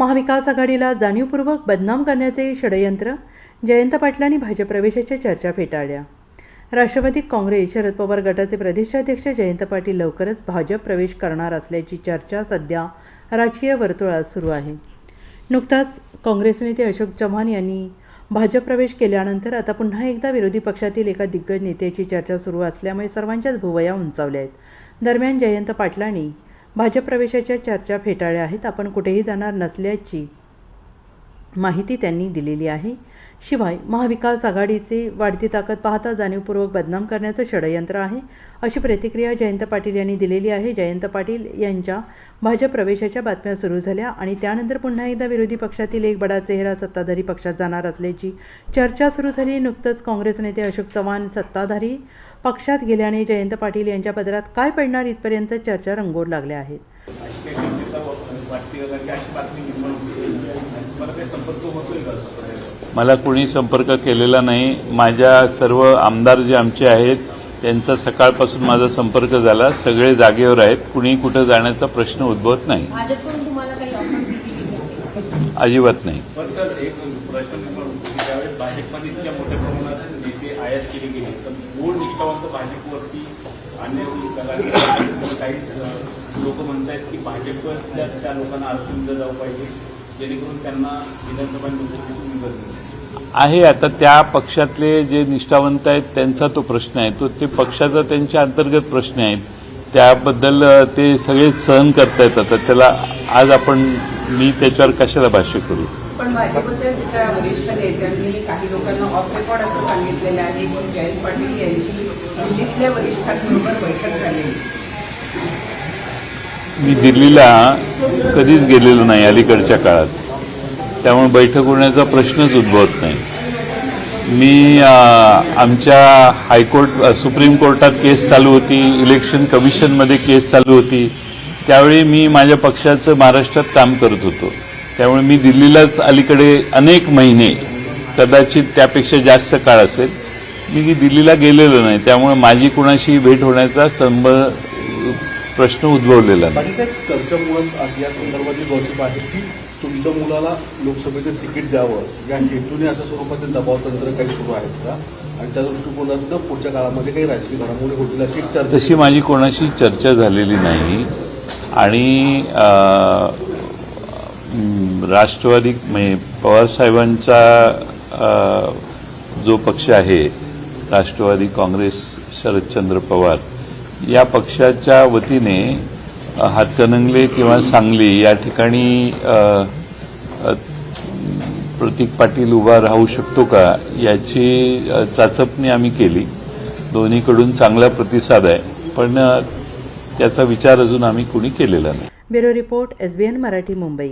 महाविकास आघाडीला जाणीवपूर्वक बदनाम करण्याचे षडयंत्र जयंत पाटलांनी भाजप प्रवेशाच्या चर्चा फेटाळल्या. राष्ट्रवादी काँग्रेस शरद पवार गटाचे प्रदेशाध्यक्ष जयंत पाटील लवकरच भाजप प्रवेश करणार असल्याची चर्चा सध्या राजकीय वर्तुळात सुरू आहे. नुकताच काँग्रेस नेते अशोक चव्हाण यांनी भाजप प्रवेश केल्यानंतर आता पुन्हा एकदा विरोधी पक्षातील एका दिग्गज नेत्याची चर्चा सुरू असल्यामुळे सर्वांच्याच भुवया उंचावल्या आहेत. दरम्यान जयंत पाटलांनी भाजप प्रवेशाच्या चर्चा फेटाळल्या आहेत. आपण कुठेही जाणार नसल्याची माहिती त्यांनी दिलेली आहे. शिवाय महाविकास आघाडीचे वाढती ताकद पाहता जाणीवपूर्वक बदनाम करण्याचं षडयंत्र आहे. अशी प्रतिक्रिया जयंत पाटील यांनी दिलेली आहे. जयंत पाटील यांच्या भाजप प्रवेशाच्या बातम्या सुरू झाल्या आणि त्यानंतर पुन्हा एकदा विरोधी पक्षातील एक बडा चेहरा सत्ताधारी पक्षात जाणार असल्याची चर्चा सुरू झाली. नुकतंच काँग्रेस नेते अशोक चव्हाण सत्ताधारी पक्षात गेल्याने जयंत पाटील यांच्या पदरात काय पडणार इथपर्यंत चर्चा रंगोर लागल्या आहेत. मला कुणी संपर्क केलेला नाही. माझ्या सर्व आमदार जे आमचे आहेत त्यांचा सकाळपासून माझा संपर्क झाला. सगळे जागेवर आहेत. कुणी कुठं जाण्याचा प्रश्न उद्भवत नाही. भाजपकडून तुम्हाला काही ऑफर दिली आहे अजिबात नाही. लोक म्हणतायत की भाजपच्या त्या लोकांना आरक्षण दिलं जाऊ पाहिजे. जेणेकरून त्यांना विधानसभा निवडणुकीतून निवड मिळेल आहे आता त्या पक्षातले जे निष्ठावंत आहेत त्यांचा तो प्रश्न आहे. तो ते पक्षाचा त्यांच्या अंतर्गत प्रश्न आहेत त्याबद्दल ते सगळे सहन करतायत आता. त्याला आज आपण मी त्याच्यावर कशाला भाष्य करू? पण भाजपच्या वरिष्ठ नेत्यांनी काही लोकांना ऑफ रेकॉर्ड असं सांगितलेलं आहे की जयंत पाटील यांची दिल्लीतल्या वरिष्ठांबरोबर बैठक झालेली मी दिल्लीला कधीच गेलेलो नाही अलीकडच्या काळात. त्यामुळे बैठक होण्याचा प्रश्नच उद्भवत नाही. मी आमच्या हायकोर्ट सुप्रीम कोर्टात केस चालू होती इलेक्शन कमिशनमध्ये केस चालू होती. त्यावेळी मी माझ्या पक्षाचं महाराष्ट्रात काम करत होतो. त्यामुळे मी दिल्लीलाच अलीकडे अनेक महिने कदाचित त्यापेक्षा जास्त काळ असेल मी दिल्लीला गेलेलो नाही. त्यामुळे माझी कुणाशी भेट होण्याचा संबंध प्रश्न उद्भवलेला नाही. कर्जमुळं असं या संदर्भातील गॉसिप आहे की तुमच्या मुलाला लोकसभेचं तिकीट द्यावं या हेतूने अशा स्वरूपाचे दबाव तंत्र काही सुरू आहेत का? आणि त्या दृष्टिकोनातनं पुढच्या काळामध्ये काही राजकीय घडामोडी होतील अशी चर्चा तशी माझी कोणाशी चर्चा झालेली नाही. आणि राष्ट्रवादी म्हणजे पवारसाहेबांचा जो पक्ष आहे राष्ट्रवादी काँग्रेस शरदचंद्र पवार या पक्षाच्या वतीने हातकणंगले किंवा सांगली या ठिकाणी प्रतीक पाटील उभा राहू शकतो का याची चाचपणी आम्ही केली. दोन्हीकडून चांगला प्रतिसाद आहे. पण त्याचा विचार अजून आम्ही कुणी केलेला नाही. Bureau report S B N Marathi Mumbai.